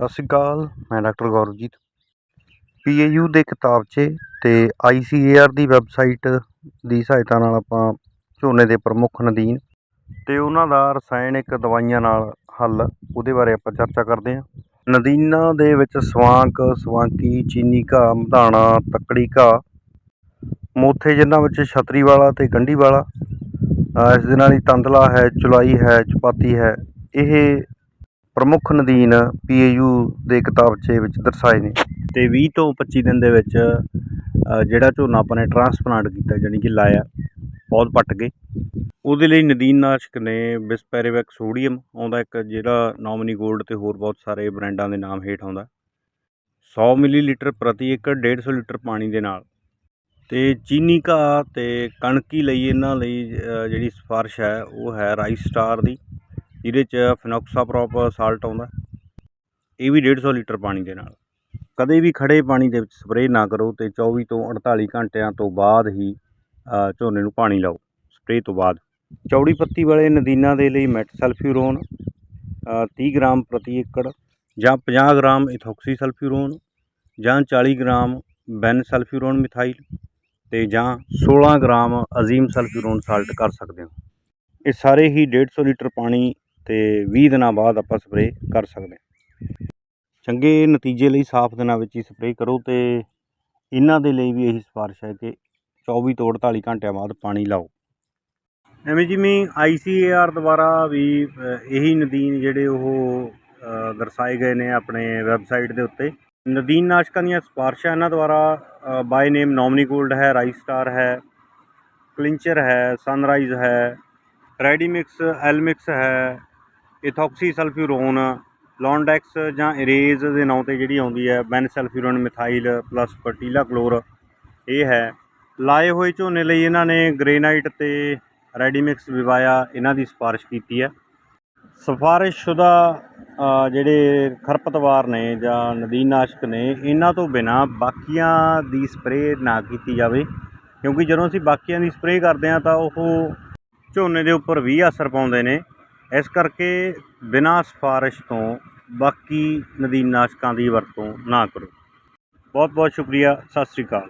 ਸਤਿ ਸ਼੍ਰੀ ਅਕਾਲ, ਮੈਂ doctor ਗੌਰਵਜੀਤ। PAU ਦੇ ਕਿਤਾਬਚੇ ਤੇ ਆਈਸੀਏਆਰ ਦੀ ਵੈਬਸਾਈਟ ਦੀ ਸਹਾਇਤਾ ਨਾਲ ਆਪਾਂ ਝੋਨੇ ਦੇ ਪ੍ਰਮੁੱਖ ਨਦੀਨ ਤੇ ਉਹਨਾਂ ਦਾ ਰਸਾਇਣਿਕ ਦਵਾਈਆਂ ਨਾਲ ਹੱਲ, ਉਹਦੇ ਬਾਰੇ ਆਪਾਂ ਚਰਚਾ ਕਰਦੇ ਹਾਂ। ਨਦੀਨਾਂ ਦੇ ਵਿੱਚ ਸਵਾਂਕ, ਸਵਾਂਕੀ, ਚੀਨੀ ਘਾਹ, ਮਧਾਣਾ, ਤੱਕੜੀ ਘਾਹ, ਮੋਥੇ ਜਿਨ੍ਹਾਂ ਵਿੱਚ ਛਤਰੀ ਵਾਲਾ ਤੇ ਗੰਢੀ ਵਾਲਾ ਇਸ ਦੇ ਨਾਲ ਹੀ ਤੰਦਲਾ ਹੈ, ਚੁਲਾਈ ਹੈ, ਚਪਾਤੀ ਹੈ, ਇਹ ਪ੍ਰਮੁੱਖ ਨਦੀਨ ਪੀਏਯੂ ਦੇ ਕਿਤਾਬਚੇ ਵਿੱਚ ਦਰਸਾਏ ਨੇ। ਤੇ 20 ਤੋਂ 25 ਦਿਨ ਦੇ ਵਿੱਚ ਜਿਹੜਾ ਝੋਨਾ ਆਪਾਂ ਨੇ ਟਰਾਂਸਪਲਾਂਟ ਕੀਤਾ, ਜਾਣੀ ਕਿ ਲਾਇਆ ਪੌਦ ਪੱਟ ਗਏ। ਉਹਦੇ ਲਈ ਨਦੀਨ ਨਾਸ਼ਕ ਨੇ ਬਿਸਪੈਰੀਵੈਕ ਸੋਡੀਅਮ ਆਉਂਦਾ ਇੱਕ ਜਿਹੜਾ ਨੋਮਨੀ 골ਡ ਤੇ ਹੋਰ ਬਹੁਤ ਸਾਰੇ ਬ੍ਰਾਂਡਾਂ ਦੇ ਨਾਮ ਹੇਠ ਆਉਂਦਾ। 100 ਮਿਲੀਲੀਟਰ ਪ੍ਰਤੀ ਏਕੜ 150 ਲੀਟਰ ਪਾਣੀ ਦੇ ਨਾਲ। ਤੇ ਚੀਨੀ ਘਾਹ ਤੇ ਕਣਕੀ ਲਈ, ਇਹਨਾਂ ਲਈ ਜਿਹੜੀ ਸਿਫਾਰਿਸ਼ ਹੈ, ਉਹ ਹੈ ਰਾਈਸ ਸਟਾਰ ਦੀ। ਜਿਹਦੇ ਚ ਫਿਨੋਕਸਾਪ੍ਰੋਪ ਸਾਲਟ ਆਉਂਦਾ। ਇਹ ਵੀ 150 ਲੀਟਰ ਪਾਣੀ ਦੇ ਨਾਲ। ਕਦੇ ਵੀ ਖੜੇ ਪਾਣੀ ਦੇ ਵਿੱਚ ਸਪਰੇਅ ਨਾ ਕਰੋ ਤੇ 24 ਤੋਂ 48 ਘੰਟਿਆਂ ਤੋਂ ਬਾਅਦ ਹੀ ਝੋਨੇ ਨੂੰ ਪਾਣੀ ਲਾਓ ਸਪਰੇਅ ਤੋਂ ਬਾਅਦ। ਚੌੜੀ ਪੱਤੀ ਵਾਲੇ ਨਦੀਨਾਂ ਦੇ ਲਈ ਮੈਟਸਲਫਿਊਰੋਨ ਅ, 30 ਗ੍ਰਾਮ ਪ੍ਰਤੀ ਏਕੜ ਜਾਂ 50 ਗ੍ਰਾਮ ਇਥੋਕਸੀ ਸਲਫਿਊਰੋਨ ਜਾਂ 40 ਗ੍ਰਾਮ ਬੈਨ ਸਲਫਿਊਰੋਨ ਮਿਥਾਈਲ ਤੇ ਜਾਂ 16 ਗ੍ਰਾਮ ਅਜ਼ੀਮ ਸਲਫਿਊਰੋਨ ਸਾਲਟ ਕਰ ਸਕਦੇ ਹੋ। ਇਹ ਸਾਰੇ ਹੀ 150 ਲੀਟਰ ਪਾਣੀ ਤੇ 20 ਦਿਨਾਂ ਬਾਅਦ ਆਪਾਂ ਸਪਰੇਅ ਕਰ ਸਕਦੇ ਹਾਂ। ਚੰਗੇ ਨਤੀਜੇ ਲਈ ਸਾਫ਼ ਦਿਨਾਂ ਵਿੱਚ ਹੀ ਸਪਰੇਅ ਕਰੋ ਤੇ ਇਹਨਾਂ ਦੇ ਲਈ ਵੀ ਇਹੀ ਸਿਫਾਰਿਸ਼ ਹੈ ਕਿ 24 ਤੋਂ 48 ਘੰਟਿਆਂ ਬਾਅਦ ਪਾਣੀ ਲਾਓ। ਐਵੇਂ ਜਿਵੇਂ ਆਈਸੀਏਆਰ ਦੁਆਰਾ ਵੀ ਇਹੀ ਨਦੀਨ ਜਿਹੜੇ ਉਹ ਦਰਸਾਏ ਗਏ ਨੇ ਆਪਣੇ ਵੈਬਸਾਈਟ ਦੇ ਉੱਤੇ। ਨਦੀਨ ਨਾਸ਼ਕਾਂ ਦੀਆਂ ਸਿਫਾਰਿਸ਼ਾਂ ਇਹਨਾਂ ਦੁਆਰਾ ਬਾਈ ਨੇਮ ਨੋਮਨੀ ਗੋਲਡ ਹੈ ਰਾਈਸ ਸਟਾਰ ਹੈ ਕਲਿੰਚਰ ਹੈ ਸਨਰਾਈਜ਼ ਹੈ ਰੈਡੀਮਿਕਸ ਐਲਮਿਕਸ ਹੈ ਇਥੋਕਸੀ ਸਲਫਿਊਰੋਨ ਲੌਂਡੈਕਸ ਜਾਂ ਇਰੇਜ਼ ਦੇ ਨਾਂ ਤੇ ਜਿਹੜੀ ਆਉਂਦੀ ਹੈ, ਬੈਨਸਲਫਿਊਰੋਨ ਮਿਥਾਈਲ ਪਲੱਸ ਫਰਟੀਲਾ ਕਲੋਰ। ਇਹ ਹੈ। ਲਾਏ ਹੋਏ ਝੋਨੇ ਲਈ ਇਹਨਾਂ ਨੇ ਗ੍ਰੇਨਾਈਟ ਤੇ ਰੈਡੀਮਿਕਸ ਵਿਵਾਇਆ, ਇਹਨਾਂ ਦੀ ਸਿਫਾਰਿਸ਼ ਕੀਤੀ ਹੈ। ਸਿਫਾਰਿਸ਼ਸ਼ੁਦਾ ਜਿਹੜੇ ਖਰਪਤਵਾਰ ਨੇ ਜਾਂ ਨਦੀਨਨਾਸ਼ਕ ਨੇ, ਇਹਨਾਂ ਤੋਂ ਬਿਨਾ ਬਾਕੀਆਂ ਦੀ ਸਪਰੇਅ ਨਾ ਕੀਤੀ ਜਾਵੇ। ਕਿਉਂਕਿ ਜਦੋਂ ਅਸੀਂ ਬਾਕੀਆਂ ਦੀ ਸਪਰੇਅ ਕਰਦੇ ਹਾਂ ਤਾਂ ਉਹ ਝੋਨੇ ਦੇ ਉੱਪਰ ਵੀ ਅਸਰ ਪਾਉਂਦੇ ਨੇ। ਇਸ ਕਰਕੇ ਬਿਨਾਂ ਸਿਫਾਰਿਸ਼ ਤੋਂ ਬਾਕੀ ਨਦੀਨਨਾਸ਼ਕਾਂ ਦੀ ਵਰਤੋਂ ਨਾ ਕਰੋ। ਬਹੁਤ ਬਹੁਤ ਸ਼ੁਕਰੀਆ। ਸਤਿ ਸ਼੍ਰੀ ਅਕਾਲ।